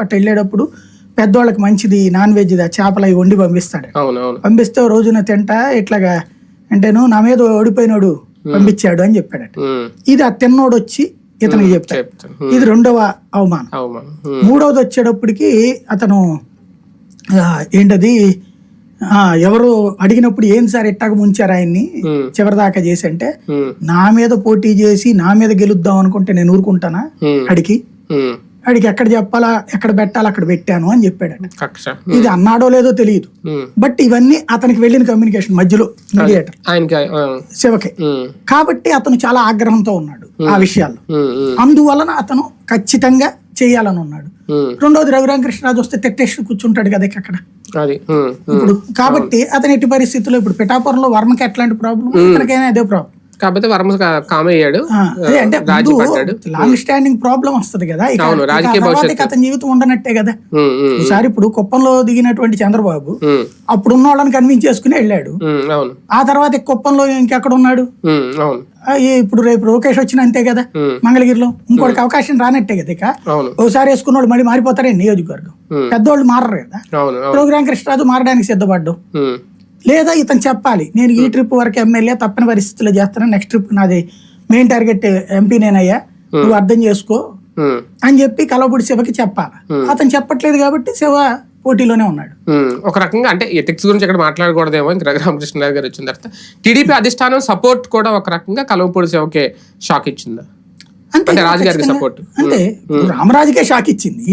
అటు వెళ్ళేటప్పుడు పెద్దవాళ్ళకి మంచిది నాన్ వెజ్ చేపలు అవి వండి పంపిస్తాడు. పంపిస్తే రోజున తింటా ఇట్లాగా అంటేను నా మీద ఓడిపోయినోడు పంపించాడు అని చెప్పాడట. ఇది ఆ తిన్నోడు వచ్చి ఇతనికి చెప్తాడు. ఇది రెండవ అవమానం. మూడవది వచ్చేటప్పటికి అతను ఏంటది? ఆ, ఎవరు అడిగినప్పుడు ఏం సార్ ఇట్టాగ ముంచారు ఆయన్ని? చివరిదాకా చేసి అంటే నా మీద పోటీ చేసి నా మీద గెలుద్దాం అనుకుంటే నేను ఊరుకుంటానా? అడిగి. అడిగి ఎక్కడ చెప్పాలా ఎక్కడ పెట్టాలా అక్కడ పెట్టాను అని చెప్పాడట. కక్ష ఇది అన్నాడో లేదో తెలియదు. బట్ ఇవన్నీ అతనికి వెళ్ళిన కమ్యూనికేషన్ మధ్యలో మీడియేటర్ శివకే. కాబట్టి అతను చాలా ఆగ్రహంతో ఉన్నాడు ఆ విషయాల్లో. అందువలన అతను ఖచ్చితంగా చేయాలని ఉన్నాడు. రెండోది రఘురామకృష్ణరాజు వస్తే తెట్టేసి కూర్చుంటాడు కదా ఇక అక్కడ అది ఉమ్, ఉమ్. ఇప్పుడు కాబట్టి అతని ఎట్టి పరిస్థితుల్లో ఇప్పుడు పిఠాపురంలో వర్మకి ఎట్లాంటి ప్రాబ్లం ఇతనికైనా అదే ప్రాబ్లం కాకపోతే వర్మ కామ్ అయ్యాడు అంటే లాంగ్ స్టాండింగ్ ప్రాబ్లం వస్తది కదా. ఇక అతని జీవితం ఉండనట్టే కదా. ఒకసారి ఇప్పుడు కుప్పంలో దిగినటువంటి చంద్రబాబు ఉమ్, అప్పుడున్న వాళ్ళని కన్విన్స్ చేసుకుని వెళ్ళాడు. ఆ తర్వాత కుప్పంలో ఇంకెక్కడ ఉన్నాడు? ఇప్పుడు రేపు లోకేష్ వచ్చిన అంతే కదా మంగళగిరిలో. ఇంకోటికి అవకాశం రానట్టే కదా ఇక. ఒకసారి వేసుకున్న వాళ్ళు మళ్ళీ మారిపోతారే నియోజకవర్గం. పెద్దోళ్ళు మారరు కదా. ప్రోగ్రాం కృష్ణరాజు మారడానికి సిద్ధపడ్డాం లేదా ఇతను చెప్పాలి నేను ఈ ట్రిప్ వరకు ఎమ్మెల్యే తప్పని పరిస్థితుల్లో చేస్తాను నెక్స్ట్ ట్రిప్ నాది మెయిన్ టార్గెట్ ఎంపీ నేనయ్యా నువ్వు అర్థం చేసుకో అని చెప్పి కలవపూడి శివకి చెప్పాలి. అతను చెప్పట్లేదు కాబట్టి శివ పోటీలోనే ఉన్నాడు. ఒక రకంగా అంటే ఎథిక్స్ గురించి ఇక్కడ మాట్లాడకూడదేమో ఇంక రఘురామకృష్ణరావు గారు వచ్చిన తర్వాత టీడీపీ అధిష్టానం సపోర్ట్ కూడా ఒక రకంగా కలవపూడి సేవకే షాక్ ఇచ్చిందా? అంతే అంటే రాజుగారికి. అంతే. ఇప్పుడు రామరాజుకే షాక్ ఇచ్చింది.